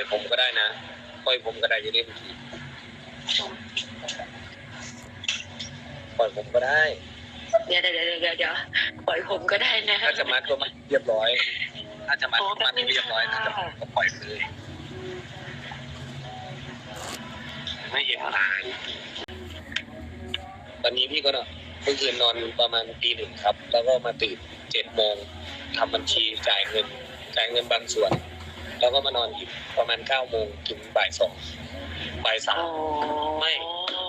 อยผมก็ได้นะปล่อยผมก็ได้จะได้บางทีปล่อยผมก็ได้เดี๋ยวเดี๋ยวเดี๋ยวเดี๋ยวเดี๋ยวปล่อยผมก็ได้นะถ้าจะมัดก็มัดเรียบร้อย ถ้าจะมัดก็มัดให้เรียบร้อยถ้าจะปล่อยก็ปล่อยไปเลยไม่เห็นนานตอนนี้พี่ก็เนอะเมื่อคืนนอนประมาณตีหนึ่งครับ แล้วก็มาตื่นเจ็ดโมงทำบัญชีจ่ายเงิน จ่ายเงินบางส่วน แล้วก็มานอนอีกประมาณเก้าโมงถึงบ่ายสองบ่ายสาอ๋อมไม่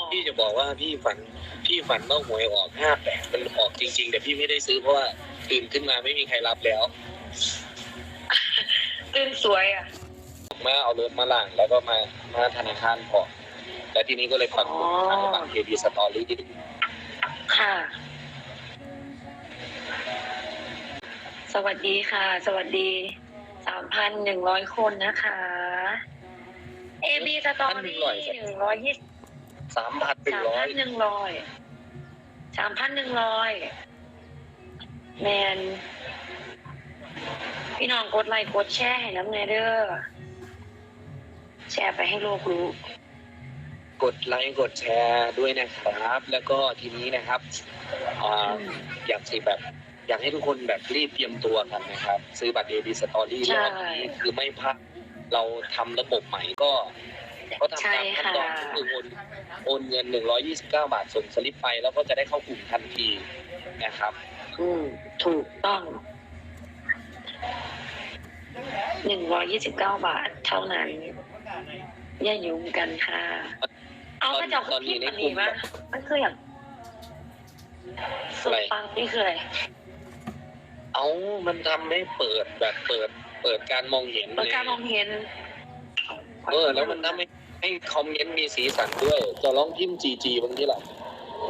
พี่จะบอกว่าพี่ฝันพี่ฝันว่าหวยออกห้าแปดมันออกจริง ๆ แต่พี่ไม่ได้ซื้อเพราะว่าตื่นขึ้นมาไม่มีใครรับแล้วตื่นสวยอะมาเอารถมาล่างแล้วก็มามาธนาคารพอแล้วทีนี้ก็เลยปักหมุดทางบัตรเครดิตสตอรี่ค่ะ สวัสดีค่ะ สวัสดี สามพันหนึ่งร้อยคนนะคะ เอบีสตอรี่หนึ่งร้อยยี่สามพันหนึ่งสามร้อพัยนหนึ่งร้อยสามพันหนึ่งร้อยแมน พี่น้องกดไลค์กดแชร์ให้น้ำเนเด้อแชร์ไปให้โลกรู้ กดไลค์กดแชร์ด้วยนะครับ แล้วก็ทีนี้นะครับอ่าอยากสิแบบ อยากให้ทุกคนแบบรีบเตรียมตัวกันนะครับ ซื้อบัตรเอดีสตอรี่ใช่รอบนี้คือไม่พลาดเราทำระบบใหม่ก็ก็ทำใช่ตามขั้นค่ะตอนก็คือโอนโอนเงิน 129 บาทส่งสลิปไป แล้วก็จะได้เข้ากลุ่มทันทีนะครับอืมถูกต้องหนึ่งร้อยยี่สิบเก้าบาทเท่านั้นอย่ายุ่งกันค่ะ เอากระจกตอนนี้คิดในอันกลุ่นี้มมามันคืออย่างสุดปังนี่คืออะไร เอามันทำให้เปิดแบบเปิด เปิดการมองเห็นเปิดการมองเห็นเออแล้วมันทำให้ให้คอมเมนต์มีสีสันด้วย จะร้องพิมพ์จีจีบางทีหรอ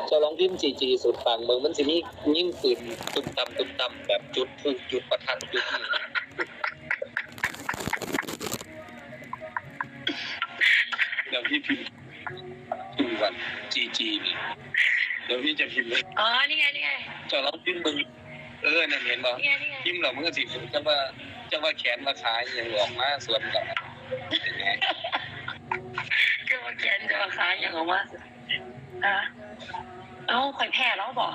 จะร้องพิมพ์จีจีสุดปังเมืองมันสิมียิ่งปืนตุ้มตำตุ้มตำแบบจุดผูกจุดประทัดจุดนี่เดี๋ยวพี่พิมพ์พิมพ์ก่อนจีจีนี่เดี๋ยวพี่จะพิมพ์เลยอ๋อ นี่ไง นี่ไง จะร้องพิมพ์มึง เออนั่นเห็นป่ะนี่ไงนี่ไงพิมพ์เรามันก็สิจะว่าจะว่าแขนราคาอย่างออกมาสวนกับเป็นไงจะมาแกนจะมาค้าอย่างออกมาอะเอ้าข่อยแพ้แล้วบอก